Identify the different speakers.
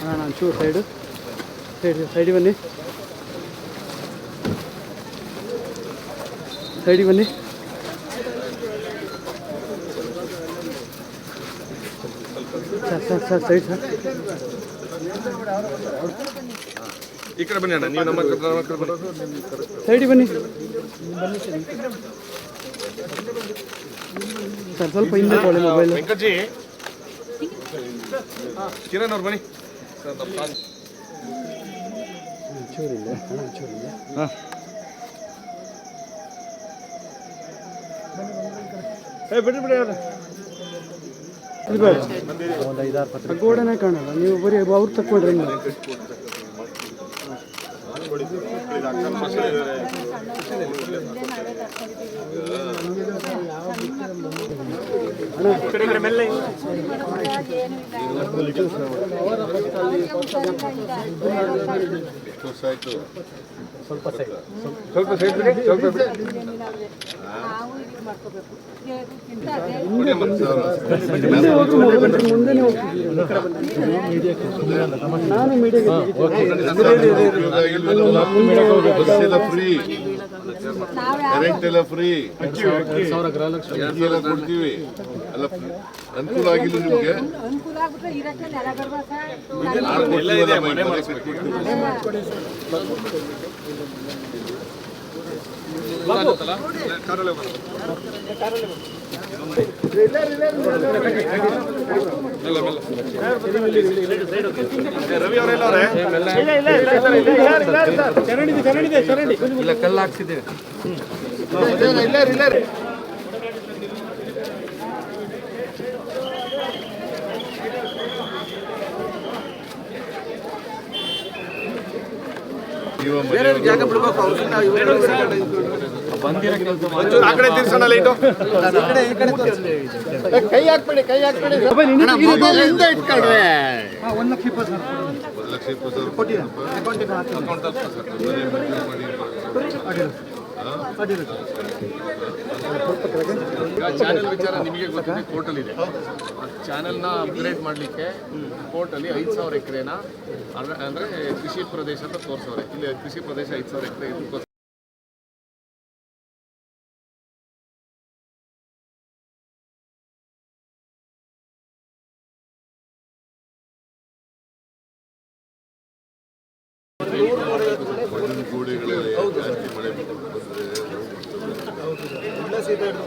Speaker 1: ಅಣ್ಣ ನಾನು ಚೂರು ಸೈಡು ಸೈಡ್ ಸೈಡಿಗೆ ಬನ್ನಿ. ಸೈಡಿಗೆ ಬನ್ನಿ. Sir sir sir side sir.
Speaker 2: ಈ ಕಡೆ ಬನ್ನಿ ಅಣ್ಣ ನೀವು ನಮ್ಮ ಹತ್ರ ನಮ್ಮ ಹತ್ರ ಬನ್ನಿ.
Speaker 1: ಸೈಡಿಗೆ ಬನ್ನಿ. ಸರ್ ಸ್ವಲ್ಪ ಹಿಂದೆ ತೊಗೊಳ್ಳಿ ಮೊಬೈಲ್
Speaker 2: ವೆಂಕಟ್ಜಿ ಕಿರಣ್ ಅವ್ರು ಬನ್ನಿ. ಸರ್ ನಮ್ಮ ಏ ಬಿಡಿ ಬಿಡಿ ಅವ್ರೆ.
Speaker 1: ಗೋಡನೆ ಕಾಣಲ್ಲ ನೀವು ಬರೀ ಅವ್ರು ತಕ್ಕೊಂಡ್ರೆ ಹೆಂಗೆ?
Speaker 2: ಸ್ವಲ್ಪ ಸೈಡ್ ಬಿಡಿ ಸ್ವಲ್ಪ ಬಿಡಿ
Speaker 1: ನಾನು ಮೀಡಿಯಾಗೆ
Speaker 3: ಬಸ್ ಎಲ್ಲ ಫ್ರೀ ಕರೆಂಟ್ ಎಲ್ಲ ಫ್ರೀ ಎಲ್ಲ ಕೊಡ್ತೀವಿ. ಅನುಕೂಲ ಆಗಿಲ್ಲ ನಿಮ್ಗೆ?
Speaker 4: ಅನುಕೂಲ ಆಗ್ಬಿಟ್ರೆ ಇರಕ್ಕೆ ನೆಲ ಬರ್ಬೇಕು
Speaker 3: ಯಾರು ಕೊಡ್ತೀವಲ್ಲ ಮನೆ ಮಾಡಿಸ್ಬೇಕು.
Speaker 2: ಕಾರಲ್ಲೇ ಬನ್ನಿ.
Speaker 3: ಒಂದು ಲಕ್ಷ ಇಪ್ಪತ್ತು
Speaker 5: ಈಗ ಚಾನೆಲ್ ವಿಚಾರ ನಿಮಗೆ ಗೊತ್ತಿದೆ ಪೋರ್ಟಲ್ ಇದೆ ಚಾನೆಲ್ನ ಅಪ್ಗ್ರೇಡ್ ಮಾಡಲಿಕ್ಕೆ ಕೋರ್ಟಲ್ಲಿ ಐದು ಸಾವಿರ ಎಕರೆನ ಅಂದರೆ ಕೃಷಿ ಪ್ರದೇಶ ಅಂತ ತೋರಿಸೋರೆ ಇಲ್ಲಿ ಕೃಷಿ ಪ್ರದೇಶ ಐದು ಸಾವಿರ ಎಕರೆ
Speaker 2: ಎಲ್ಲ